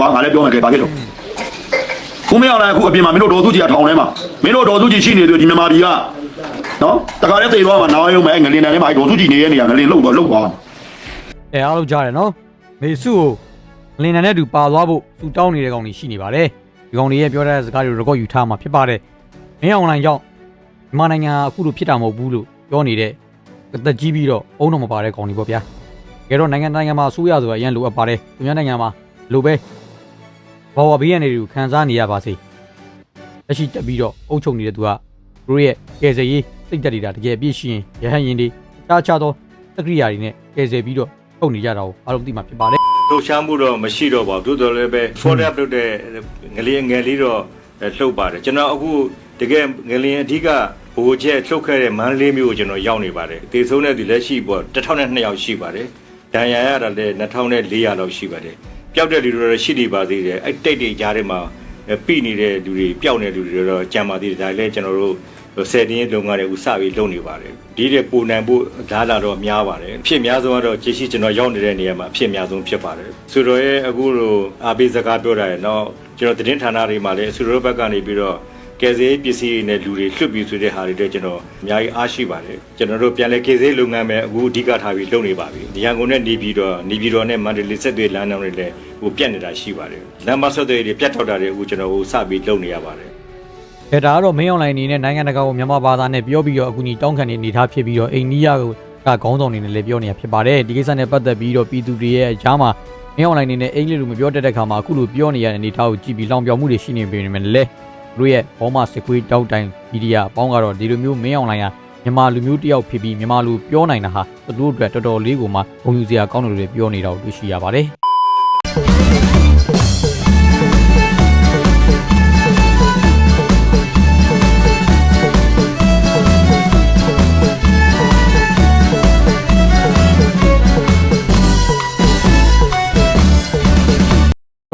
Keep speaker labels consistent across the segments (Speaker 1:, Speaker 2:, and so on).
Speaker 1: ဟာငါလည်းပြောမယ်ကဲဘာဖြစ်လို့ကိုမင်းအောင်လည်းအခုအပြင်မှာမင်းတို့ဒေါ်စုကြီးကထောင်ထဲမှာမင်းတို့ဒေါ်စုကြီးရှိနေတယ်ဒီမြန်မာပြည်ကနော်တခါလည်းသေသွားမှာနားရုံမဲ့ငလင်တန်ထဲမှာဒေါ်စုကြီးနေတဲ့နေရာငလင်လှုပ်တော့လှုပ်သွား
Speaker 2: အဲအားလုံးကြားတယ်နော်မေစုကိုလင်နန်နဲ့တူပါသွားဖို့စူတောင်းနေတဲ့ကောင်တွေရှိနေပါတယ်ဒီကောင်တွေရဲ့ပြောတဲ့စကားတွေကို record ယူထားမှာဖြစ်ပါတယ်မင်းအောင်လိုင်းကြောင့်မြန်မာနိုင်ငံကအခုလိုဖြစ်တာမဟုတ်ဘူးလို့ပြောနေတဲ့အသက်ကြီးပြီးတော့အုံတော့မပါတဲ့ကောင်တွေပေါ့ဗျာတကယ်တော့နိုင်ငံနိုင်ငံမှာအစိုးရဆိုတာအရင်လိုအပ်ပါတယ်သူများနိုင်ငံမှာလိုပဲ ဘာဝဘေးရန်တွေကိုခံစားနေရပါစေလက်ရှိတက်ပြီးတော့အုပ်ချုပ်နေတဲ့သူကသူတို့ရဲ့ကယ်ဆယ်ရေးစိတ်တက်နေတာတကယ်အပြည့်ရှိရင်ရဟန်းရင်တွေတခြားခြားသောတက္ကရိယာတွေနဲ့ကယ်ဆယ်ပြီးတော့ထုတ်နေကြတာကိုအားလုံးသိမှဖြစ်ပါတယ်
Speaker 3: လှုပ်ရှားမှုတော့မရှိတော့ပါဘူးသို့တော်လည်းပဲ follow up လုပ်တဲ့ငလေးငယ်လေးတော့လှုပ်ပါတယ်ကျွန်တော်အခုတကယ်ငလင်းအဓိကဘိုးချက်လှုပ်ခဲ့တဲ့မန္တလေးမြို့ကိုကျွန်တော်ရောက်နေပါတယ်တေဆုံးတဲ့ဒီလက်ရှိပေါ့1002ယောက်ရှိပါတယ်ဒဏ်ရာရတာလည်း2400လောက်ရှိပါတယ် ပျောက်တဲ့လူတွေတော့ရှိနေပါသေးတယ်အဲ့တိတ်တိတ်ကြားထဲမှာပြိနေတဲ့လူတွေပျောက်နေတဲ့လူတွေတော့ကြံပါသေးတယ်ဒါလည်းကျွန်တော်တို့ဆယ်တင်းလုပ်ငန်းတွေဥစပြီးလုပ်နေပါတယ်ဒီတဲ့ပုံနိုင်ဖို့ဒါလာတော့များပါတယ်အဖြစ်များဆုံးကတော့ကြည့်ရှိကျွန်တော်ရောက်နေတဲ့နေရာမှာအဖြစ်များဆုံးဖြစ်ပါတယ်ဆိုတော့ရဲ့အခုလိုအားပေးစကားပြောတာရဲ့တော့ကျွန်တော်သတင်းဌာနတွေမှာလည်းဆိုတော့ဘက်ကနေပြီးတော့ ကယ်ဆယ်ရေးပစ္စည်းတွေနဲ့လူတွေလွတ်ပြီးဆိုတဲ့ဟာတွေတော့ကျွန်တော်အများကြီးအားရှိပါတယ်ကျွန်တော်တို့ပြန်လဲကယ်ဆယ်ရေးလုပ်ငန်းပဲအခုအဓိကထားပြီးလုပ်နေပါပြီဒီရန်ကုန်နဲ့နေပြည်တော်နေပြည်တော်နဲ့မန္တလေးဆက်သွယ်လမ်းကြောင်းတွေလည်းဟိုပြတ်နေတာရှိပါတယ်လမ်းမဆက်သွယ်တွေပြတ်ထောက်တာတွေအခုကျွန်တော်ဟိုစပြီးလုပ်နေရပါတယ်။
Speaker 2: အဲဒါကတော့မင်းအွန်လိုင်းအနေနဲ့နိုင်ငံတကာကိုမြန်မာဘာသာနဲ့ပြောပြီးတော့အခုညီတောင်းခံနေနေထားဖြစ်ပြီးတော့အိန္ဒိယကိုကခေါင်းဆောင်နေနဲ့လည်းပြောနေရဖြစ်ပါတယ်။ဒီကိစ္စနဲ့ပတ်သက်ပြီးတော့ပြည်သူတွေရဲ့အကြားမှာမင်းအွန်လိုင်းအနေနဲ့အင်္ဂလိပ်လိုမပြောတတ်တဲ့ခါမှာအခုလိုပြောနေရတဲ့အနေအထားကိုကြည့်ပြီးလောင်ပြောင်မှုတွေရှိနေပေမဲ့လည်းသူ တို့ရဲ့ဘောမစစ်ခွေးတောက်တိုင်မီဒီယာအပေါင်းကတော့ဒီလိုမျိုးမင်းအွန်လိုင်းကမြန်မာလူမျိုးတယောက်ဖြစ်ပြီးမြန်မာလူပြောနိုင်တာဟာသူတို့အတွက်တော်တော်လေးကိုမှဂုဏ်ယူစရာကောင်းတယ်လို့လည်းပြောနေတာကိုတွေ့ရှိရပါတယ်။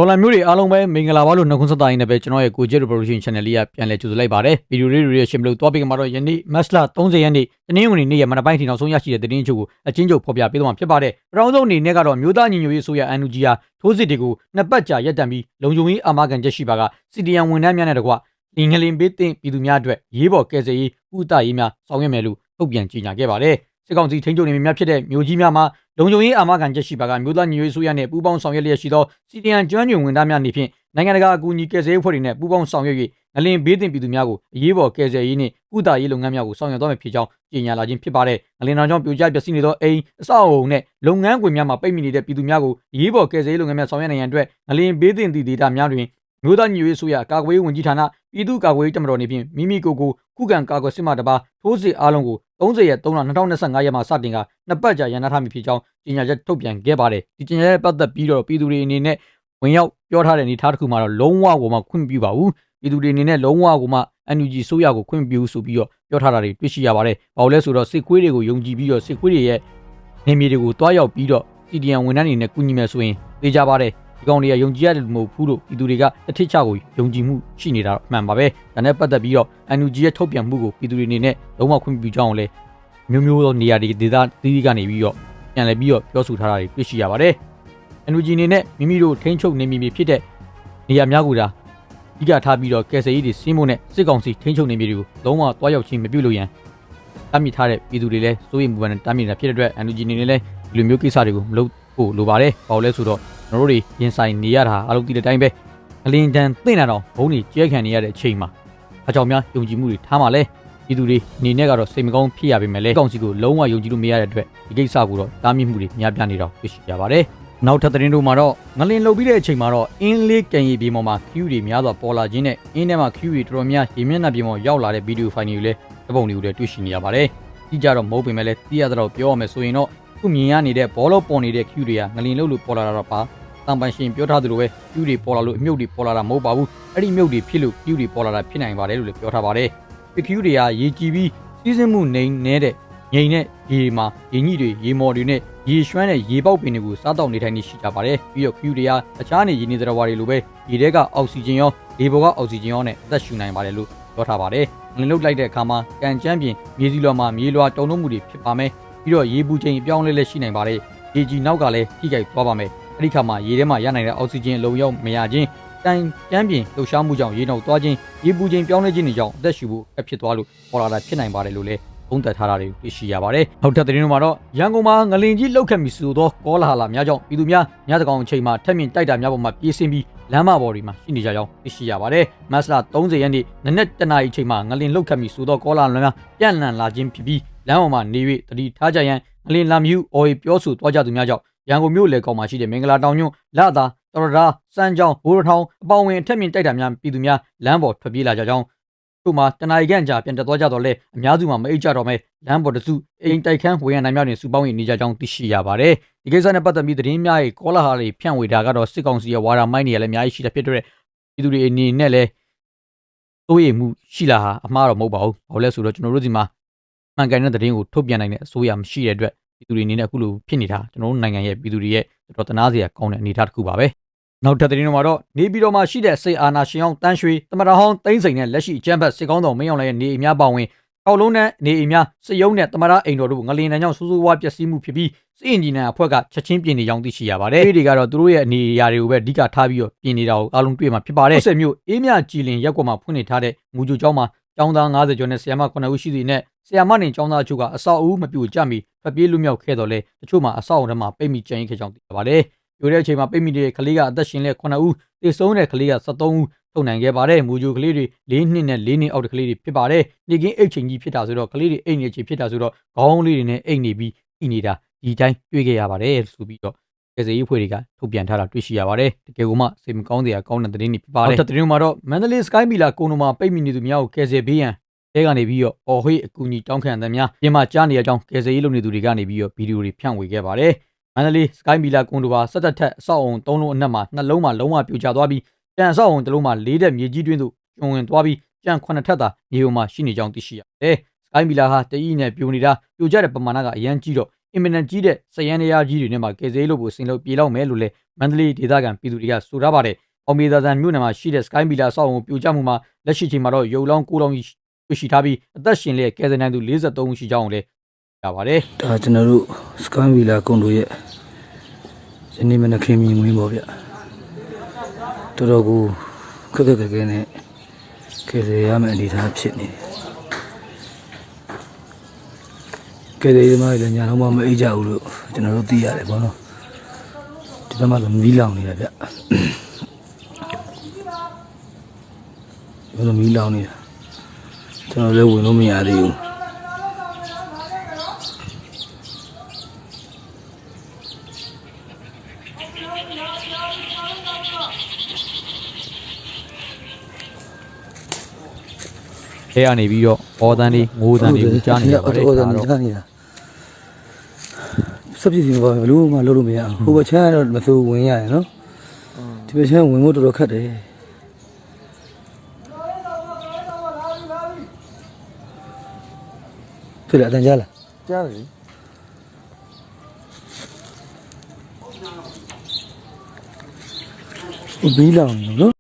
Speaker 2: ဒေါ်လာမျိုးတွေအားလုံးပဲမင်္ဂလာပါလို့နှုတ်ခွန်းဆက်တာရင်းနဲ့ပဲကျွန်တော်ရဲ့ကိုကျဲ production channel လေးကပြန်လည်ကြိုဆိုလိုက်ပါတယ်ဗီဒီယိုလေးတွေရရှင်မလို့တွားပြီးကမှာတော့ယနေ့ match လ30ရက်နေ့တနင်္ဂနွေနေ့ရဲ့မနက်ပိုင်းထိနောက်ဆုံးရရှိတဲ့သတင်းအချို့ကိုအချင်းချုပ်ဖော်ပြပေးသွားမှာဖြစ်ပါတယ်ပထမဆုံးအနေနဲ့ကတော့မျိုးသားညီညွတ်ရေးဆိုရ NUG ဟာထိုးစစ်တွေကိုနှစ်ပတ်ကြာရပ်တန့်ပြီးလုံခြုံရေးအာမခံချက်ရှိပါကစီတီယန်ဝန်ထမ်းများနဲ့တကွလင်ငလင်ပေးတင်ပြည်သူများအတွက်ရေးပေါ်ကယ်ဆယ်ရေးဥတရေးများဆောင်ရွက်မယ်လို့ထုတ်ပြန်ကြေညာခဲ့ပါတယ် စစ်ကောင်စီထိန်းချုပ်နေများဖြစ်တဲ့မျိုးကြီးများမှာလုံခြုံရေးအာမခံချက်ရှိပါကမျိုးသားညီညွတ်ရေးဆိုရနဲ့ပူးပေါင်းဆောင်ရွက်လျက်ရှိသောစီတီယန်ကျွမ်းကျင်ဝန်ထမ်းများနေဖြင့်နိုင်ငံတကာအကူအညီကယ်ဆယ်ရေးအဖွဲ့တွေနဲ့ပူးပေါင်းဆောင်ရွက်၍ငလင်ဘေးတင်ပြည်သူများကိုအရေးပေါ်ကယ်ဆယ်ရေးနှင့်ကုသရေးလုပ်ငန်းများကိုဆောင်ရွက်သွားမယ်ဖြစ်ကြောင်းကြေညာလာခြင်းဖြစ်ပါတယ်။ငလင်တော်ကြောင့်ပြိုကျပျက်စီးနေသောအိမ်အဆောက်အအုံနဲ့လုပ်ငန်းခွင်များမှာပိတ်မိနေတဲ့ပြည်သူများကိုအရေးပေါ်ကယ်ဆယ်ရေးလုပ်ငန်းများဆောင်ရွက်နိုင်ရန်အတွက်ငလင်ဘေးတင်သည့်ဒေသများတွင် မြို့သားညီညွတ်ရေးဆိုရကာကွယ်ရေးဝန်ကြီးဌာနပြည်သူ့ကာကွယ်ရေးတပ်မတော်နေဖြင့်မိမိကိုယ်ကိုခုခံကာကွယ်စစ်မှတပါထိုးစစ်အားလုံးကို30ရက်3လ2025ရက်မှာစတင်ကနှစ်ပတ်ကြာရန်နာထားမည်ဖြစ်ကြောင်းကြေညာချက်ထုတ်ပြန်ခဲ့ပါတယ်။ဒီကြေညာချက်ပတ်သက်ပြီးတော့ပြည်သူတွေအနေနဲ့ဝင်ရောက်ပြောထားတဲ့အနေအထားတစ်ခုမှာတော့လုံးဝကိုမှခွင့်မပြုပါဘူး။ပြည်သူတွေအနေနဲ့လုံးဝကိုမှ NUG ဆိုရကိုခွင့်မပြုဆိုပြီးတော့ပြောထားတာတွေတွေ့ရှိရပါတယ်။ဘာလို့လဲဆိုတော့စစ်ခွေးတွေကိုယုံကြည်ပြီးတော့စစ်ခွေးတွေရဲ့နေမြေတွေကိုတွားရောက်ပြီးတော့ CDN ဝန်ထမ်းတွေနဲ့ကူညီမယ်ဆိုရင်သိကြပါတယ်။ ဒီကောင်တွေကယုံကြည်ရတယ်မဟုတ်ဘူးလို့ပြည်သူတွေကတစ်ထစ်ချကိုယုံကြည်မှုရှိနေတာတော့အမှန်ပါပဲ။ဒါနဲ့ပတ်သက်ပြီးတော့ NUG ရဲ့ထုတ်ပြန်မှုကိုပြည်သူတွေအနေနဲ့လုံးဝခွင့်ပြုကြောင်းလည်းမျိုးမျိုးသောနေရာတွေဒေသသီးသီးကနေပြီးတော့ပြန်လည်ပြီးတော့ပြောဆိုထားတာတွေတွေ့ရှိရပါတယ်။ NUG အနေနဲ့မိမိတို့ထိန်းချုပ်နေမိဖြစ်တဲ့နေရာများကိုဒါအဓိကထားပြီးတော့ကယ်ဆယ်ရေးတွေစီးဖို့နဲ့စစ်ကောင်စီထိန်းချုပ်နေမိတွေကိုလုံးဝတွားရောက်ခြင်းမပြုလို့ရန်တားမြစ်ထားတဲ့ပြည်သူတွေလည်းစိုးရိမ်မှုပန်တားမြစ်နေတာဖြစ်တဲ့အတွက် NUG အနေနဲ့လည်းဒီလိုမျိုးကိစ္စတွေကိုမလုပ် ဖို့လိုပါတယ်။ဘာလို့လဲဆိုတော့ကျွန်တော်တို့တွေရင်ဆိုင်နေရတာအလုပ်တည်တဲ့အတိုင်းပဲအလင်းတန်သိနေတာတော့ဘုံတွေကျဲခံနေရတဲ့အချိန်မှာအကြောင်းများယုံကြည်မှုတွေထားမှလဲပြည်သူတွေအနေနဲ့ကတော့စိတ်မကောင်းဖြစ်ရပေမဲ့လည်းကောင်စီကိုလုံးဝယုံကြည်လို့မရတဲ့အတွက်ဒီကိစ္စကိုတော့တားမြစ်မှုတွေများပြားနေတော့တွေ့ရှိကြပါတယ်။နောက်ထပ်သတင်းတို့မှာတော့ငလင်လုတ်ပြီးတဲ့အချိန်မှာတော့အင်းလေးကန်ရီပြေပေါ်မှာချူတွေများစွာပေါ်လာခြင်းနဲ့အင်းထဲမှာချူတွေတော်တော်များရေမျက်နှာပြင်ပေါ်ရောက်လာတဲ့ဗီဒီယိုဖိုင်တွေလည်းတပုံတွေကိုလည်းတွေ့ရှိနေရပါတယ်။ဒီကြတော့မဟုတ်ပေမဲ့လည်းသိရတဲ့တော့ပြောရမယ်ဆိုရင်တော့ ခုမြင်ရနေတဲ့ဘောလုံးပေါ်နေတဲ့ချူတွေကငလင်လုတ်လို့ပေါ်လာတာတော့ပါတန်ပန်ရှင်ပြောထားသလိုပဲချူတွေပေါ်လာလို့အမြုပ်တွေပေါ်လာတာမဟုတ်ပါဘူး။အဲ့ဒီမြုပ်တွေဖြစ်လို့ချူတွေပေါ်လာတာဖြစ်နိုင်ပါတယ်လို့လည်းပြောထားပါတယ်။ဒီချူတွေကရေကြည်ပြီးစီးစင်းမှုနေနေတဲ့ငိန်နဲ့ရေမှာရေညှိတွေရေမော်တွေနဲ့ရေရွှမ်းတဲ့ရေပေါက်ပင်တွေကိုစားတောက်နေထိုင်နေရှိကြပါတယ်ပြီးတော့ချူတွေကအခြားနေရင်းနေသတ္တဝါတွေလိုပဲရေထဲကအောက်ဆီဂျင်ရောလေပေါ်ကအောက်ဆီဂျင်ရောနဲ့အသက်ရှူနိုင်ပါတယ်လို့ပြောထားပါတယ်ငလင်လုတ်လိုက်တဲ့အခါမှာကန်ကျန်းပြင်မြေစီလွှာမှာမြေလွှာတုံ့နှုတ်မှုတွေဖြစ်ပါမယ် ပြီးတော့ရေပူချိန်အပြောင်းလဲလဲရှိနိုင်ပါတယ်ရေကြီးနောက်ကလည်းထိခိုက်သွားပါမယ်အဲ့ဒီခါမှာရေထဲမှာရနိုင်တဲ့အောက်ဆီဂျင်အလုံရောက်မရခြင်းတန်ကျမ်းပြင်လှုပ်ရှားမှုကြောင့်ရေနှောက်သွားခြင်းရေပူခြင်းပြောင်းလဲခြင်းတွေကြောင့်အသက်ရှူဖို့အခက်ဖြစ်သွားလို့ပေါ်လာတာဖြစ်နိုင်ပါတယ်လို့လည်းသုံးသပ်ထားတာတွေတွေ့ရှိရပါတယ်။နောက်ထပ်သတင်းတွေမှာတော့ရန်ကုန်မှာငလင်ကြီးလှုပ်ခတ်မိဆိုသောကောလာဟလာများကြောင့်ပြည်သူများညတကောင်အချိန်မှာထက်မြင့်တိုက်တာများပေါ်မှာပြေးဆင်းပြီးလမ်းမပေါ်တွေမှာရှိနေကြကြောင်းသိရှိရပါတယ်။မတ်လ30ရက်နေ့နနက်တနာရီအချိန်မှာငလင်လှုပ်ခတ်မိဆိုသောကောလာဟလာများပြန့်နှံ့လာခြင်းဖြစ်ပြီး လမ်းပေါ်မှာနေ၍တတိထားကြရန်ငလင်လာမြူအော်ရီပြောဆိုသွားကြသူများကြောင့်ရန်ကုန်မြို့လေကောင်မှာရှိတဲ့မင်္ဂလာတောင်ညွန့်လာသာတော်ရဒါစမ်းကြောင်းဘိုးရထောင်အပေါင်ဝင်အထက်မြင့်တိုက်တာများပြည်သူများလမ်းပေါ်ထွက်ပြေးလာကြကြောင်းသူ့မှာတနာရီခန့်ကြာပြန်တက်သွားကြတော့လဲအများစုမှာမအိတ်ကြတော့မဲလမ်းပေါ်တစုအိမ်တိုက်ခန်းဝေရန်နိုင်များတွင်စုပေါင်းနေကြကြောင်းသိရှိရပါတယ်ဒီကိစ္စနဲ့ပတ်သက်ပြီးသတင်းများရဲ့ကောလာဟာတွေဖြန့်ဝေတာကတော့စစ်ကောင်စီရဲ့ဝါဒမိုင်းတွေလည်းအများကြီးရှိတဲ့ဖြစ်တဲ့ပြည်သူတွေအနေနဲ့လည်းစိုးရိမ်မှုရှိလာဟာအမှားတော့မဟုတ်ပါဘူးဘာလို့လဲဆိုတော့ကျွန်တော်တို့ဒီမှာ မှန်ကန်တဲ့သတင်းကိုထုတ်ပြန်နိုင်တဲ့အစိုးရမရှိတဲ့အတွက်ပြည်သူတွေအနေနဲ့အခုလိုဖြစ်နေတာကျွန်တော်တို့နိုင်ငံရဲ့ပြည်သူတွေရဲ့တော်တော်တနာစရာကောင်းတဲ့အနေအထားတစ်ခုပါပဲနောက်ထပ်သတင်းတွေမှာတော့နေပြည်တော်မှာရှိတဲ့စိတ်အာဏာရှင်အောင်တန်းရွှေတမတော်ဟောင်းသိန်းစိန်နဲ့လက်ရှိအကြမ်းဖက်စစ်ကောင်းတော်မင်းအောင်လှိုင်ရဲ့နေအိမ်များပါဝင်ကောက်လုံးနဲ့နေအိမ်များစစ်ရုံးနဲ့တမရအိမ်တော်တို့ငလင်တန်းကြောင့်စိုးစိုးဝါးပျက်စီးမှုဖြစ်ပြီးစစ်အင်ဂျင်နာအဖွဲ့ကချက်ချင်းပြင်နေကြောင်းသိရှိရပါတယ်။ဒီတွေကတော့သူတို့ရဲ့အနေအရာတွေကိုပဲအဓိကထားပြီးတော့ပြင်နေတာကိုအားလုံးတွေ့မှာဖြစ်ပါတယ်။ဆက်မျိုးအေးမြကြည်လင်ရက်ကွက်မှာဖွင့်နေထားတဲ့မူဂျူကျောင်းမှာ ကျောင်းသား90ကျော်နဲ့ဆရာမ9ဦးရှိသည့်နဲ့ဆရာမနေကျောင်းသားအချို့ကအဆောက်အဦမပြိုကျမီဖပြေးလွတ်မြောက်ခဲ့တော်လဲတချို့မှာအဆောက်အဦထဲမှာပိတ်မိကျန်ရစ်ခဲ့ကြောင်းသိရပါတယ်။ပြိုတဲ့အချိန်မှာပိတ်မိတဲ့ကလေးကအသက်ရှင်လက်9ဦးသေဆုံးတဲ့ကလေးက73ဦးထုတ်နိုင်ခဲ့ပါတယ်။မူဂျူကလေးတွေ၄နှစ်နဲ့၄နှစ်အောက်ကလေးတွေဖြစ်ပါတယ်။နေကင်းအိတ်ချိန်ကြီးဖြစ်တာဆိုတော့ကလေးတွေအိတ်နေချိန်ဖြစ်တာဆိုတော့ခေါင်းလေးတွေနဲ့အိတ်နေပြီးဤနေတာဒီတိုင်းတွေ့ခဲ့ရပါတယ်ဆိုပြီးတော့ ကယ်ဆယ်ရေးဖွဲ့တွေကထုတ်ပြန်ထားတာတွေ့ရှိရပါတယ်။တကယ်ကိုမှစိတ်မကောင်းစရာကောင်းတဲ့သတင်းတွေဖြစ်ပါတယ်။နောက်ထပ်သတင်းမှာတော့မန္တလေးစကိုင်းမီလာကုန်းတော်မှာပိတ်မိနေသူများကိုကယ်ဆယ်ပေးရန်အဲကနေပြီးတော့အော်ဟွေးအကူအညီတောင်းခံတဲ့များပြင်မာကြားနေရကြောင်းကယ်ဆယ်ရေးလုပ်နေသူတွေကနေပြီးတော့ဗီဒီယိုတွေဖြန့်ဝေခဲ့ပါတယ်။မန္တလေးစကိုင်းမီလာကွန်ဒိုပါစက်တက်ထက်အဆောက်အုံ၃လုံးအနက်မှာနှလုံးမှာလုံးဝပြိုကျသွားပြီးကြံအဆောက်အုံတစ်လုံးမှာ၄တက်မြေကြီးတွင်းသို့ကျွံဝင်သွားပြီးကြံ9ထက်သာမြေပေါ်မှာရှိနေကြောင်းသိရှိရတယ်။စကိုင်းမီလာဟာတအီးနဲ့ပြိုနေတာပြိုကျတဲ့ပမာဏကအရန်ကြီးတော့ အင်မတန်ကြီးတဲ့စရန်နေရာကြီးတွေနဲ့မှာကယ်ဆယ်ရေးလုပ်ဖို့ဆင်လို့ပြေလောက်မယ်လို့လည်းမန္တလေးဒေသခံပြည်သူတွေကဆိုထားပါတယ်။အောင်မေသာဇန်မြို့နယ်မှာရှိတဲ့စကိုင်းမီလာအဆောက်အုံပြိုကျမှုမှာလက်ရှိချိန်မှာတော့ရုပ်လောင်းကိုလောင်းကြီးတွေ့ရှိထားပြီးအသက်ရှင်လျက်ကယ်ဆယ်နိုင်သူ43ဦးရှိကြောင်းလည်းကြပါတယ်
Speaker 4: ဒါကျွန်တော်တို့စကန်ဗီလာကွန်တို့ရဲ့ယနေ့မနက်ခင်းမြင်ဝင်ပေါ့ဗျတော်တော်ကိုခက်ခက်ခဲခဲနဲ့ကယ်ဆယ်ရမယ့်အနေအထားဖြစ်နေတယ် ကယ်ဆယ်ရေးသမားတွေလည်းညာလုံးမမအိပ်ကြဘူးလို့ကျွန်တော်တို့သိရတယ်ပေါ့နော်ဒီဘက်မှာတော့မီးလောင်နေတာဗျဘယ်လိုမီးလောင်နေတာကျွန်တော်လည်းဝင်လို့မရသေးဘူး။
Speaker 2: အဲကနေပြီးတော့အော်တန်လေးငိုးတန်လေးကိုကြားနေရပါတယ်
Speaker 4: ဟုတ်တယ်
Speaker 2: ဒါ
Speaker 4: ဟုတ်
Speaker 2: တော့
Speaker 4: တယ်ကြားနေတာစပ်ပြည်စီဘာဘလို့မှလုပ်လို့မရအောင်ဟိုဘက်ချမ်းကတော့မစိုးဝင်ရရနော်ဒီဘက်ချမ်းဝင်ဖို့တော်တော်ခက်တယ်ဖြစ်လားအတန်ကြားလား
Speaker 5: ကြားတယ်လေ
Speaker 4: ဟိုဘီးလောင်နေနော်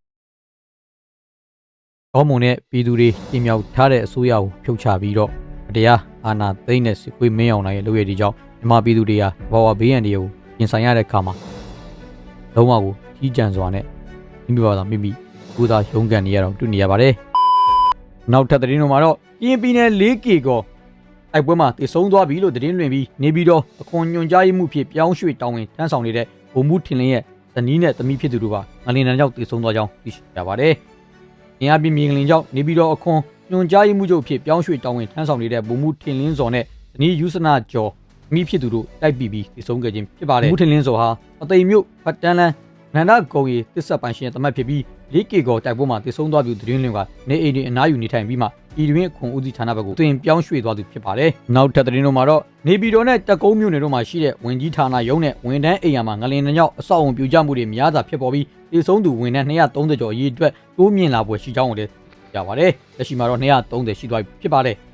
Speaker 2: ခေါင်းမုံနဲ့ပြည်သူတွေပြင်မြောက်ထားတဲ့အစိုးရကိုဖြုတ်ချပြီးတော့တရားအာဏာသိမ်းတဲ့စစ်ကွေးမင်းအောင်နိုင်ရဲ့လုပ်ရည်ဒီကြောင့် မြန်မာပြည်သူတွေဟာဘာဝဘေးရန်တွေကိုပြင်ဆိုင်ရတဲ့အခါမှာလုံးဝကိုကြီးကြံစွာနဲ့မိမိဘာသာမိမိကိုယ်သာရုန်းကန်နေရတော့တွေ့နေရပါတယ်။နောက်ထပ်သတင်းတွေမှာတော့ကရင်ပြည်နယ် 4K ကောတိုက်ပွဲမှာတည်ဆုံသွားပြီလို့သတင်းလွှင့်ပြီးနေပြီးတော့အခွန်ညွန်ကြားရေးမှုဖြစ်ပြောင်းရွှေ့တောင်းဝင်ထမ်းဆောင်နေတဲ့ဗိုလ်မှူးထင်လင်းရဲ့ဇနီးနဲ့သမီးဖြစ်သူတို့ပါငလင်တန်းကြောင့်တည်ဆုံသွားကြောင်းသိရှိရပါတယ်။အင်အားပြင်းမြေငလင်ကြောင့်နေပြည်တော်အခွန်ညွန်ကြားရေးမှုချုပ်ဖြစ်ပြောင်းရွှေ့တောင်းဝင်ထမ်းဆောင်နေတဲ့ဗိုလ်မှူးထင်လင်းစော်နဲ့ဇနီးယူစနာကျော် မိဖြစ်သူတို့တိုက်ပြီးပြီးတည်ဆုံးခဲ့ခြင်းဖြစ်ပါတယ်။ဗိုလ်မှူးထင်လင်းစော်ဟာအသိမ်မြို့ဖတ်တန်းလန်းနန္ဒကုံရီတစ္ဆက်ပန်ရှင်ရဲ့တမတ်ဖြစ်ပြီးလေးကေကောတိုက်ပွဲမှာတည်ဆုံးသွားပြီးသတင်းလင်းကနေအိမ်တွင်အနားယူနေထိုင်ပြီးမှဤတွင်အခွန်ဦးစီးဌာနဘက်ကိုတွင်ပြောင်းရွှေ့သွားသူဖြစ်ပါတယ်။နောက်ထပ်သတင်းတို့မှာတော့နေပြည်တော်နဲ့တက်ကုန်းမြို့နယ်တို့မှာရှိတဲ့ဝင်ကြီးဌာနရုံးနဲ့ဝန်ထမ်းအိမ်ယာမှာငလင်နှောက်အဆောက်အုံပြိုကျမှုတွေများစွာဖြစ်ပေါ်ပြီးတည်ဆုံးသူဝန်ထမ်း230ကျော်အရေးအတွက်တိုးမြင့်လာပွဲရှိကြောင်းကိုလည်းရပါတယ်။လက်ရှိမှာတော့230ရှိသွားပြီဖြစ်ပါတယ်။ဒီ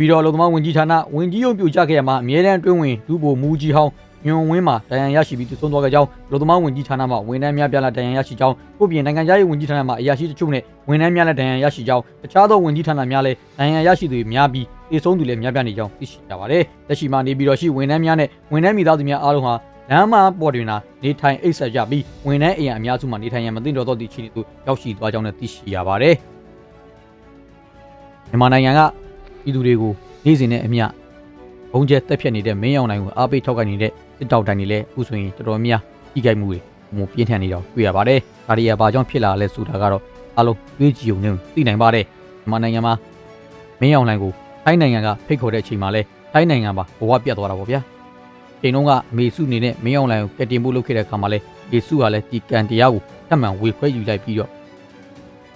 Speaker 2: ပြီးတော့အလုံသမားဝင်ကြီးဌာနဝင်ကြီးရုံပြိုကျခဲ့ရမှာအမြဲတမ်းအတွင်းဝင်ဒုဗိုလ်မူကြီးဟောင်းညွန်ဝင်းမှာတန်ရန်ရရှိပြီးသူဆုံးသွားခဲ့ကြောင်းအလုံသမားဝင်ကြီးဌာနမှဝန်ထမ်းများပြားလာတန်ရန်ရရှိကြောင်းပို့ပြင်နိုင်ငံခြားရေးဝင်ကြီးဌာနမှအရာရှိတချို့နဲ့ဝန်ထမ်းများလည်းတန်ရန်ရရှိကြောင်းတခြားသောဝင်ကြီးဌာနများလည်းတန်ရန်ရရှိသူတွေများပြီးတည်ဆုံးသူလည်းများပြားနေကြောင်းသိရှိကြပါတယ်။လက်ရှိမှာနေပြီးတော့ရှိဝန်ထမ်းများနဲ့ဝန်ထမ်းမိသားစုများအားလုံးဟာလမ်းမပေါ်တွင်သာနေထိုင်အိတ်ဆက်ကြပြီးဝန်ထမ်းအိမ်ယာအများစုမှာနေထိုင်ရန်မသိတော်သောသည့်အခြေအနေသို့ရောက်ရှိသွားကြောင်းလည်းသိရှိရပါတယ်မြန်မာနိုင်ငံက ပြည်သူတွေကိုနေ့စဉ်နဲ့အမျှဘုံကျဲတက်ဖြတ်နေတဲ့မင်းအောင်နိုင်ကိုအားပေးထောက်ခံနေတဲ့စစ်တောက်တိုင်တွေလည်းအခုဆိုရင်တော်တော်များကြီးကြိုက်မှုတွေပုံပြင်းထန်နေတော့တွေ့ရပါတယ်ဒါတွေကဘာကြောင့်ဖြစ်လာလဲဆိုတာကတော့အလုံးတွေးကြည့်ုံနဲ့သိနိုင်ပါတယ်မြန်မာနိုင်ငံမှာမင်းအောင်နိုင်ကိုထိုင်းနိုင်ငံကဖိတ်ခေါ်တဲ့အချိန်မှာလဲထိုင်းနိုင်ငံမှာဘဝပြတ်သွားတာပေါ့ဗျာချိန်တုန်းကအမေစုအနေနဲ့မင်းအောင်လှိုင်ကိုကက်တင်ဖို့လုပ်ခဲ့တဲ့အခါမှာလဲယေစုကလည်းဒီကန်တရားကိုထပ်မံဝေခွဲယူလိုက်ပြီးတော့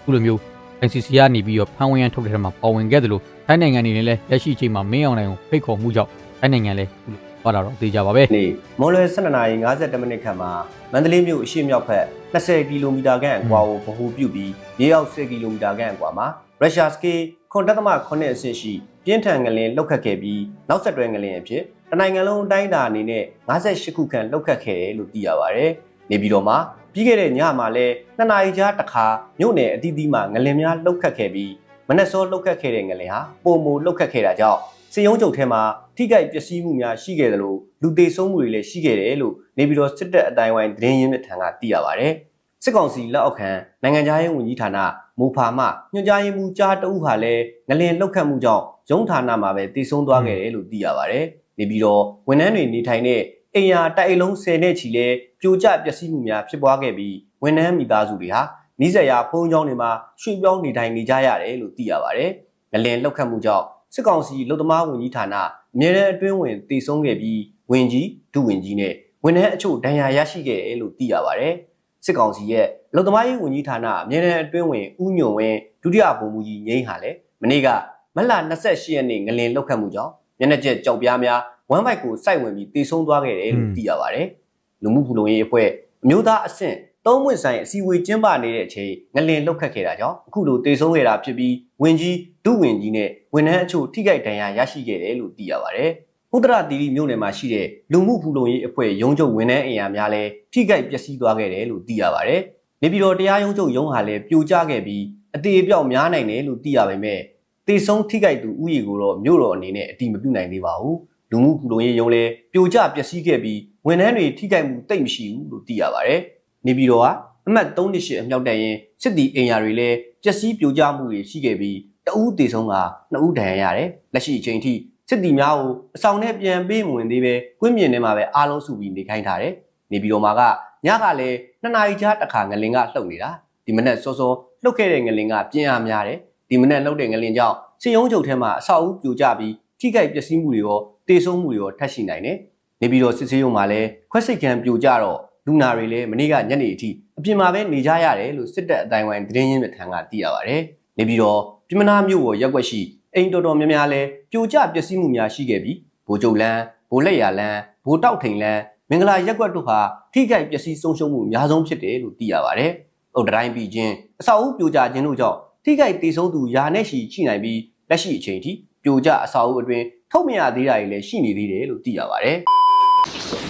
Speaker 2: ခုလိုမျိုး NCC ကနေပြီးတော့ဖန်ဝင်ရန်ထုတ်တဲ့ထဲမှာပါဝင်ခဲ့တယ်လို့ ထိုင်းနိုင်ငံအနေနဲ့လည်းလက်ရှိအချိန်မှာမင်းအောင်လှိုင်ကိုဖိတ်ခေါ်မှုကြောင့်ထိုင်းနိုင်ငံလည်းခုလိုသွားတာတော့သိကြပါပဲ
Speaker 5: နေ့မွန်လွယ်12နာရီ52မိနစ်ခန့်မှာမန္တလေးမြို့အရှေ့မြောက်ဘက်20ကီလိုမီတာခန့်အကွာကိုဗဟိုပြုပြီးရေရောက်10ကီလိုမီတာခန့်အကွာမှာရုရှားစကေခွန်တက်သမ9အဆင့်ရှိပြင်းထန်ငလင်လောက်ခတ်ခဲ့ပြီးနောက်ဆက်တွဲငလင်အဖြစ်တနိုင်ငံလုံးအတိုင်းအတာအနေနဲ့58ခုခန့်လောက်ခတ်ခဲ့တယ်လို့သိရပါဗျ။နေပြည်တော်မှာပြီးခဲ့တဲ့ညမှာလဲ2နာရီကြားတစ်ခါမြို့နယ်အသီးသီးမှာငလင်များလောက်ခတ်ခဲ့ပြီး မနက်စောလောက်ခတ်ခဲ့တဲ့ငလင်ဟာပုံမူလောက်ခတ်ခဲ့တာကြောင့်စေယုံချုပ်ထဲမှာထိခိုက်ပျက်စီးမှုများရှိခဲ့တယ်လို့လူသေးဆုံးမှုတွေလည်းရှိခဲ့တယ်လို့နေပြည်တော်စစ်တပ်အတိုင်းဝိုင်းသတင်းရင်းမြစ်ထံကသိရပါဗျ။စစ်ကောင်စီလက်အောက်ခံနိုင်ငံခြားရေးဝန်ကြီးဌာနမူဖာမှညွှန်ကြားရေးမှူးကြားတအုပ်ဟာလည်းငလင်လောက်ခတ်မှုကြောင့်ရုံးဌာနမှာပဲတည်ဆုံးသွားခဲ့တယ်လို့သိရပါဗျ။နေပြည်တော်ဝန်ထမ်းတွေနေထိုင်တဲ့အိမ်ယာတိုက်အလုံး10နဲ့ချီလဲပြိုကျပျက်စီးမှုများဖြစ်ပွားခဲ့ပြီးဝန်ထမ်းမိသားစုတွေဟာ နီးစပ်ရာဖုံးကျောင်းတွေမှာရွှေ့ပြောင်းနေထိုင်နေကြရတယ်လို့သိရပါဗျ။ငလင်လောက်ခတ်မှုကြောင့်စစ်ကောင်စီလုံသမားဝန်ကြီးဌာနအမြဲတမ်းအတွင်းဝင်တည်ဆုံးခဲ့ပြီးဝင်ကြီးဒုဝင်ကြီးနဲ့ဝန်ထမ်းအချို့ဒဏ်ရာရရှိခဲ့တယ်လို့သိရပါဗျ။စစ်ကောင်စီရဲ့လုံသမားရေးဝန်ကြီးဌာနအမြဲတမ်းအတွင်းဝင်ဦးညွန့်ဝင်းဒုတိယဗိုလ်မှူးကြီးငိမ့်ဟာလည်းမနေ့ကမတ်လ28ရက်နေ့ငလင်လောက်ခတ်မှုကြောင့်မျက်နှာကျက်ကြောက်ပြားများဝမ်းဘိုက်ကိုစိုက်ဝင်ပြီးတည်ဆုံးသွားခဲ့တယ်လို့သိရပါဗျ။လူမှုဖူလုံရေးအဖွဲ့အမျိုးသားအဆင့် သုံးမွင့်ဆိုင်အစည်းအဝေးကျင်းပနေတဲ့အချိန်ငလင်လောက်ခတ်ခဲ့တာကြောင့်အခုလိုတည်ဆုံးခဲ့တာဖြစ်ပြီးဝင်ကြီးဒုဝင်ကြီးနဲ့ဝန်ထမ်းအချို့ထိခိုက်ဒဏ်ရာရရှိခဲ့တယ်လို့သိရပါဗျ။ဥဒရတီရီမြို့နယ်မှာရှိတဲ့လူမှုဖူလုံရေးအဖွဲ့ရုံးချုပ်ဝန်ထမ်းအင်အားများလည်းထိခိုက်ပျက်စီးသွားခဲ့တယ်လို့သိရပါဗျ။နေပြည်တော်တရားရုံးချုပ်ရုံးဟာလည်းပြိုကျခဲ့ပြီးအသေးအပြောက်များနိုင်တယ်လို့သိရပါပဲ။တေဆုံးထိခိုက်သူဥယျာဉ်ကိုတော့မြို့တော်အနေနဲ့အတိမပြုနိုင်သေးပါဘူး။လူမှုဖူလုံရေးရုံးလည်းပြိုကျပျက်စီးခဲ့ပြီးဝန်ထမ်းတွေထိခိုက်မှုတိတ်မရှိဘူးလို့သိရပါဗျ။ နေပြည်တော်ကအမှတ်38အမြောက်တန်ရင်စစ်တီအင်ယာတွေလည်းပျက်စီးပြိုကျမှုတွေရှိခဲ့ပြီးတအူးတေဆုံးကနှစ်ဦးဒဏ်ရာရတယ်လက်ရှိအချိန်ထိစစ်တီများကိုအဆောင်နဲ့ပြန်ပေးမဝင်သေးပဲကွင်းမြင်ထဲမှာပဲအားလုံးစုပြီးနေခိုင်းထားတယ်နေပြည်တော်မှာကညကလည်းနှစ်နာရီကြားတစ်ခါငလင်ကလှုပ်နေတာဒီမနက်စောစောလှုပ်ခဲ့တဲ့ငလင်ကပြင်းအားများတယ်ဒီမနက်လှုပ်တဲ့ငလင်ကြောင့်စင်ယုံချုပ်ထဲမှာအဆောက်အဦပြိုကျပြီးထိခိုက်ပျက်စီးမှုတွေရောတေဆုံးမှုတွေရောထပ်ရှိနိုင်တယ်နေပြည်တော်စစ်ဆေးရုံမှာလည်းခွက်စိတ်ကံပြိုကျတော့ လူနာတွေလည်းမနေ့ကညနေအထိအပြင်မှာပဲနေကြရတယ်လို့စစ်တပ်အတိုင်းဝိုင်းသတင်းရင်းမြစ်ထံကသိရပါဗျ။နေပြီးတော့ပြမနာမြို့ပေါ်ရက်ွက်ရှိအိမ်တော်တော်များများလဲပြိုကျပျက်စီးမှုများရှိခဲ့ပြီးဘိုးကျုပ်လန်းဘိုးလက်ရလန်းဘိုးတောက်ထိန်လန်းမင်္ဂလာရက်ွက်တို့ဟာထိခိုက်ပျက်စီးဆုံးရှုံးမှုအများဆုံးဖြစ်တယ်လို့သိရပါဗျ။အုတ်တိုင်းပြီးချင်းအဆောက်အဦပြိုကျခြင်းတို့ကြောင့်ထိခိုက်ဒေဆုံးသူယာနဲ့ရှိရှိနိုင်ပြီးလက်ရှိအချိန်ထိပြိုကျအဆောက်အဦအတွင်းထုတ်မရသေးတာတွေလည်းရှိနေသေးတယ်လို့သိရပါဗျ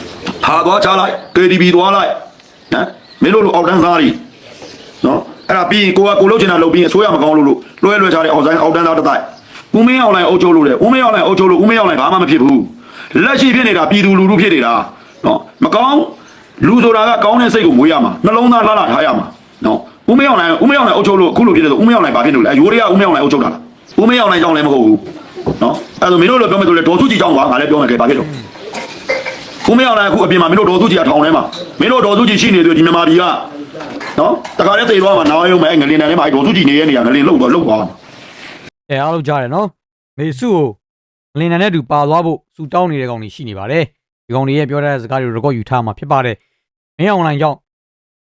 Speaker 5: ။
Speaker 1: ဟာသွားချလိုက် KTV သွားလိုက်ဟမ်မင်းတို့လိုအောက်တန်းသားတွေနော်အဲ့ဒါပြီးရင်ကိုကကိုလှုပ်ချင်တာလှုပ်ပြီးအစိုးရမကောင်းလို့လို့လွှဲလွှဲချတဲ့အောက်ဆိုင်အောက်တန်းသားတစ်တိုက်ဦးမင်းအောင်လိုင်အုပ်ချုပ်လို့လေဦးမင်းအောင်လိုင်အုပ်ချုပ်လို့ဦးမင်းအောင်လိုင်ဘာမှမဖြစ်ဘူးလက်ရှိဖြစ်နေတာပြည်သူလူထုဖြစ်နေတာနော်မကောင်းလူဆိုတာကကောင်းတဲ့စိတ်ကိုမွေးရမှာနှလုံးသားလှလှထားရမှာနော်ဦးမင်းအောင်လိုင်ဦးမင်းအောင်လိုင်အုပ်ချုပ်လို့အခုလိုဖြစ်တယ်ဆိုဦးမင်းအောင်လိုင်ဘာဖြစ်လို့လဲအယိုးတွေကဦးမင်းအောင်လိုင်အုပ်ချုပ်တာလားဦးမင်းအောင်လိုင်ကြောင့်လည်းမဟုတ်ဘူးနော်အဲ့ဒါဆိုမင်းတို့လိုပြောမယ်ဆိုလေဒေါ်စုကြည်ကြောင့်ပါငါလည်းပြောမယ်ကဲဘာဖြစ်လို့ဦး မင်းအောင်လည်းအခုအပြင်မှာမင်းတို့ဒေါ်စုကြည်ကထောင်ထဲမှာမင်းတို့ဒေါ်စုကြည်ရှိနေတယ်ဒီမြန်မာပြည်ကနော်တခါတည်းသေသွားမှာနားရုံမဲ့ငလင်တန်ထဲမှာဒေါ်စုကြည်နေရနေရငလင်လှုပ်တော့လှုပ်သွား
Speaker 2: အဲအားလုံးကြားတယ်နော်မေစုကိုလင်နန်နဲ့တူပါသွားဖို့စူတောင်းနေတဲ့ကောင်တွေရှိနေပါတယ်ဒီကောင်တွေရဲ့ပြောတဲ့စကားတွေကို record ယူထားမှာဖြစ်ပါတယ်မင်းအောင်လိုင်ကြောင့်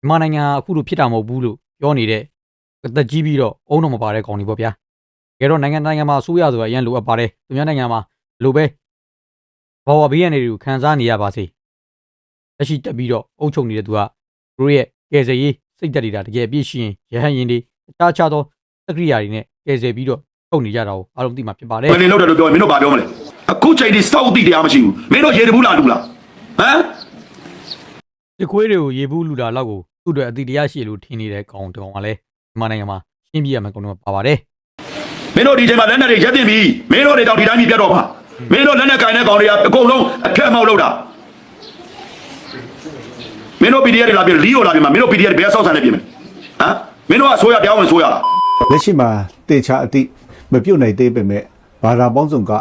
Speaker 2: မြန်မာနိုင်ငံအခုလိုဖြစ်တာမဟုတ်ဘူးလို့ပြောနေတဲ့အသက်ကြီးပြီးတော့အုံတော့မပါတဲ့ကောင်တွေပေါ့ဗျာတကယ်တော့နိုင်ငံနိုင်ငံမှာဆိုးရဆိုတာအရင်လိုအပ်ပါတယ်သူများနိုင်ငံမှာလိုပဲ ဘာဝဘေးရန်တွေကိုခံစားနေရပါစေလက်ရှိတက်ပြီးတော့အုပ်ချုပ်နေတဲ့သူကသူတို့ရဲ့ကယ်ဆယ်ရေးစိတ်သက်တွေဒါတကယ်အပြည့်ရှိရင်ရဟန်းရင်တွေတခြားခြားသောသက္ကရိယာတွေနဲ့ကယ်ဆယ်ပြီးတော့ထုတ်နေကြတာကိုအားလုံးသိမှာဖြစ်ပါတယ်
Speaker 1: ငလင်လှုပ်တယ်လို့ပြောရင်မင်းတို့ဘာပြောမလဲအခုချိန်ဒီစောက်တိတရားမရှိဘူးမင်းတို့ရေတဘူးလားလူလားဟမ်
Speaker 2: ဒီခွေးတွေကိုရေဘူးလူတာလောက်ကိုသူ့အတွက်အတိတရားရှိလို့ထင်နေတဲ့ကောင်တကောင်ကလည်းမြန်မာနိုင်ငံမှာရှင်းပြရမယ်ကောင်တော့ပါပါတယ်
Speaker 1: မင်းတို့ဒီချိန်မှာလက်နက်တွေရက်တင်ပြီမင်းတို့တွေတော့ဒီတိုင်းကြီးပြတ်တော့မှာ မင်းတို့လက်နက်ကင်တဲ့ကောင်တွေကအကုန်လုံးအခက်အမောက်လုပ်တာမင်းတို့ PDF တွေလာပြင်လီယိုလာပြင်မှာမင်းတို့ PDF တွေဘယ်ဆောက်ဆန်နေပြင်မလဲဟမ်မင်းတို့ကအစိုးရတရားဝင်ဆိုရလား
Speaker 6: လက်ရှိမှာတေချာအတိမပြုတ်နိုင်သေးပေမဲ့ဘာသာပေါင်းစုံက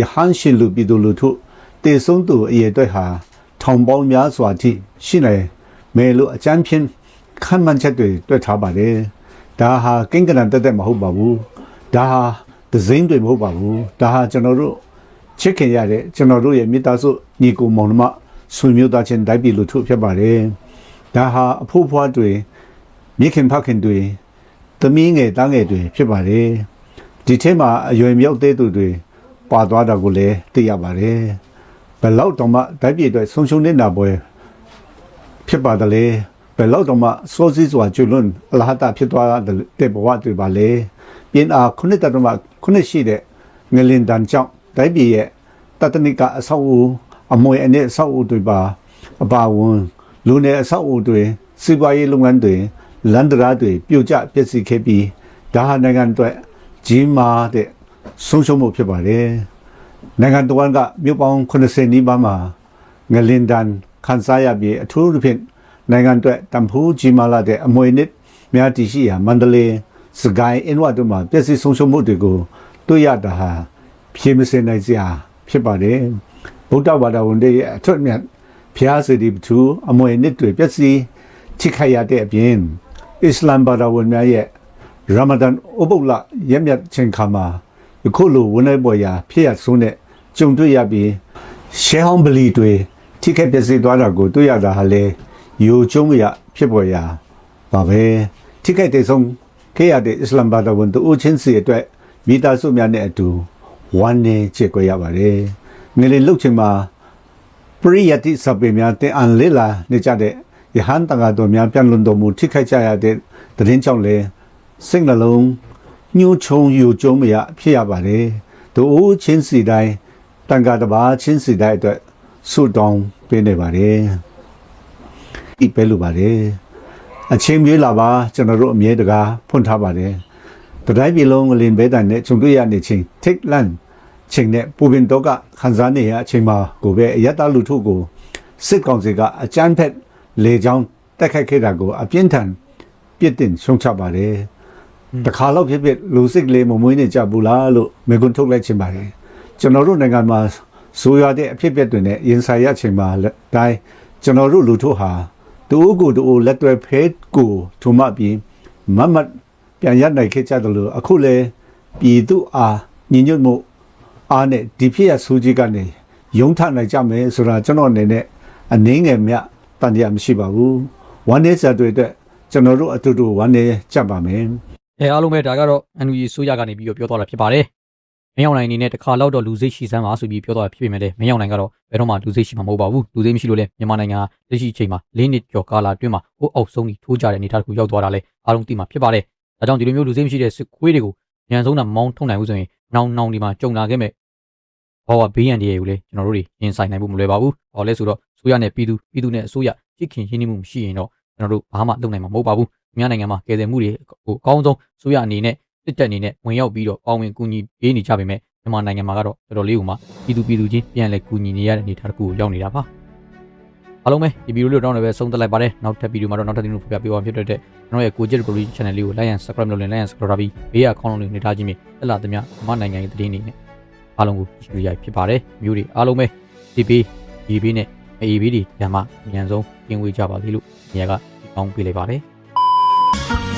Speaker 6: ယဟန်ရှင်လူပြည်သူလူထုတေဆုံးသူအရေးအတွက်ဟာထောင်ပေါင်းများစွာထိရှိနေမယ်လို့အကြမ်းဖြင့်ခံမှန်းချက်တွေတွေ့ထားပါတယ်ဒါဟာကိန်းကနန်တက်တက်မဟုတ်ပါဘူးဒါဟာဒဇင်းတွေမဟုတ်ပါဘူးဒါဟာကျွန်တော်တို့ ချစ်ခင်ရတဲ့ကျွန်တော်တို့ရဲ့မိသားစုညီကိုမောင်နှမဆွေမျိုးသားချင်းတိုင်းပြည်လူထုဖြစ်ပါတယ်ဒါဟာအဖို့ဖွားတွေမိခင်ဖခင်တွေသမီးငယ်တားငယ်တွေဖြစ်ပါတယ်ဒီထဲမှာအရွယ်မြောက်သေးသူတွေပါသွားတာကိုလည်းသိရပါတယ်ဘယ်လောက်တော့မှဓာတ်ပြည့်အတွက်ဆုံရှုံနေတာပွဲဖြစ်ပါတယ်လေဘယ်လောက်တော့မှစောစည်းစွာကျွလွန်အလဟတာဖြစ်သွားတဲ့ဘဝတွေပါလေပြင်အားခုနှစ်တတော့မှခုနှစ်ရှိတဲ့ငလင်တန်ကြောင့် ဓာတ်ပြည့်ရဲ့တတနိကအဆောက်အဦအမွေအနှစ်အဆောက်အဦတွေပါအပါဝင်လူနယ်အဆောက်အဦတွေစီးပွားရေးလုပ်ငန်းတွေလန်ဒရာတွေပြုတ်ကျပျက်စီးခဲ့ပြီးဒါဟာနိုင်ငံအတွက်ကြီးမားတဲ့ဆုံးရှုံးမှုဖြစ်ပါတယ်။နိုင်ငံတော်ကမြို့ပေါင်း80နီးပါးမှာငလင်ဒန်ခန်းစားရပြီးအထူးသဖြင့်နိုင်ငံအတွက်တန်ဖိုးကြီးမားလာတဲ့အမွေနစ်များတည်ရှိရာမန္တလေးစကိုင်းအင်းဝတ်တို့မှာပျက်စီးဆုံးရှုံးမှုတွေကိုတွေ့ရတာဟာ ဖြေမစင်နိုင်စရာဖြစ်ပါတယ်။ဗုဒ္ဓဘာသာဝင်တွေရဲ့အထွတ်အမြတ်ဖျားစီဒီပထူအမွေနစ်တွေပျက်စီးထိခိုက်ရတဲ့အပြင်အစ္စလာမ်ဘာသာဝင်များရဲ့ရာမဒန်ဥပုပ်လရက်မြတ်ချိန်ခါမှာယခုလိုဝန်နေပေါ်ရာဖြစ်ရဆုံးတဲ့ကြုံတွေ့ရပြီးရှဲဟောင်းပလီတွေထိခိုက်ပျက်စီးသွားတာကိုတွေ့ရတာဟာလေယိုကျုံးရဖြစ်ပေါ်ရာပါပဲထိခိုက်တဲ့ဆုံးခေရတဲ့အစ္စလာမ်ဘာသာဝင်တို့ချင်းစီအတွက်မိသားစုများနဲ့အတူ ဝမ်းနေချေကြရပါတယ်ငွေလေးလုတ်ချင်မှာပရိယတိစပေများတင်အန်လေးလာနေကြတဲ့ယဟန်တကာတော်များပြန်လွန်တော်မူထိခိုက်ကြရတဲ့တရင်ကြောင့်လဲစိတ်နှလုံးညှိုးချုံယူကျုံးမရဖြစ်ရပါတယ်။တို့ဦးချင်းစီတိုင်းတန်ခါတပါချင်းစီတိုင်းအတွက်ဆုတောင်းပေးနေပါတယ်။ဤပဲလိုပါတယ်။အချင်းမြေးလာပါကျွန်တော်တို့အမြဲတကားဖွင့်ထားပါတယ်။တတိုင်းပြည်လုံးကလင်ဘဲတန်နဲ့ခြုံတွေ့ရနေချင်းထိတ်လန့် ချိန်နဲ့ပူပင်တော့ကခန်းစားနေရအချိန်မှာကိုပဲအယက်သားလူထုကိုစစ်ကောင်စီကအကြမ်းဖက်လေကြောင်းတက်ခတ်ခဲ့တာကိုအပြင်းထန်ပြစ်တင်ရှုံချပါတယ်တခါတော့ဖြစ်ဖြစ်လူစစ်ကလေးမမွေးနေကြဘူးလားလို့မေကွန်းထုတ်လိုက်ချင်ပါတယ်ကျွန်တော်တို့နိုင်ငံမှာဆိုရတဲ့အဖြစ်အပျက်တွေနဲ့ရင်ဆိုင်ရချိန်မှာလက်တိုင်းကျွန်တော်တို့လူထုဟာတူဦးကိုတူဦးလက်တွဲဖဲကိုထုံမပြီးမတ်မတ်ပြန်ရနိုင်ခဲ့ကြတယ်လို့အခုလေပြည်သူအားညီညွတ်မှု အားနဲ့ဒီဖြစ်ရဆိုးကြီးကနေယုံထနိုင်ကြမယ်ဆိုတာကျွန်တော်အနေနဲ့အနည်းငယ်မြတန်တရားမရှိပါဘူးဝမ်းနည်းစရာတွေအတွက်ကျွန်တော်တို့အတူတူဝမ်းနည်းကြပါမယ်
Speaker 2: အဲအားလုံးပဲဒါကတော့ NUG ဆိုရကနေပြီးတော့ပြောသွားတာဖြစ်ပါတယ်မင်းအောင်နိုင်အနေနဲ့တစ်ခါလောက်တော့လူစိတ်ရှိစမ်းပါဆိုပြီးပြောသွားတာဖြစ်ပေမဲ့လည်းမင်းအောင်နိုင်ကတော့ဘယ်တော့မှလူစိတ်ရှိမှာမဟုတ်ပါဘူးလူစိတ်မရှိလို့လည်းမြန်မာနိုင်ငံဟာလက်ရှိအချိန်မှာ၄နှစ်ကျော်ကာလအတွင်းမှာဟိုအောက်ဆုံးကြီးထိုးကြတဲ့အနေအထားတစ်ခုရောက်သွားတာလဲအားလုံးသိမှာဖြစ်ပါတယ်ဒါကြောင့်ဒီလိုမျိုးလူစိတ်မရှိတဲ့စစ်ခွေးတွေကိုညံဆုံးတာမောင်းထုံနိုင်မှုဆိုရင်နောင်နောင်ဒီမှာကြုံလာခဲ့မဲ့ ဘောဝဘေးရန်တွေကိုလည်းကျွန်တော်တို့တွေရင်ဆိုင်နိုင်ဖို့မလွယ်ပါဘူး။ဘာလဲဆိုတော့ဆိုရနဲ့ပြည်သူပြည်သူနဲ့အစိုးရကြည့်ခင်ရင်းနှီးမှုမရှိရင်တော့ကျွန်တော်တို့ဘာမှလုပ်နိုင်မှာမဟုတ်ပါဘူး။မြန်မာနိုင်ငံမှာကယ်ဆယ်မှုတွေကိုအကောင်းဆုံးဆိုရအနေနဲ့စစ်တပ်အနေနဲ့ဝင်ရောက်ပြီးတော့ပေါဝင်ကူညီပေးနေကြပေမဲ့မြန်မာနိုင်ငံမှာကတော့တော်တော်လေးကိုမှပြည်သူပြည်သူချင်းပြန်လဲကူညီနေရတဲ့အနေအထားတစ်ခုကိုရောက်နေတာပါ။အားလုံးပဲဒီဗီဒီယိုလေးတော့လည်းပဲဆုံးသက်လိုက်ပါတယ်။နောက်ထပ်ဗီဒီယိုမှာတော့နောက်ထပ်ဒီလိုပြပြပေးအောင်ဖြစ်တဲ့အတွက်ကျွန်တော်ရဲ့ကိုကြစ် Production Channel လေးကို like and subscribe လုပ်ရင် like and subscribe လုပ်ပြီးဘေးကခေါင်းလုံးလေးနေထားခြင်းဖြင့်တက်လာသမျှမြန်မာနိုင်ငံရဲ့သတင်းတွေနဲ့ အားလုံးကိုကြည့်ရဖြစ်ပါတယ်။မျိုးတွေအားလုံးပဲဒီဘေးဒီဘေးနဲ့အေးဘေးတွေညမှာအမြန်ဆုံးပြင်ဝေးကြပါလိမ့်လို့နေရာကကောင်းပေးလိုက်ပါတယ်။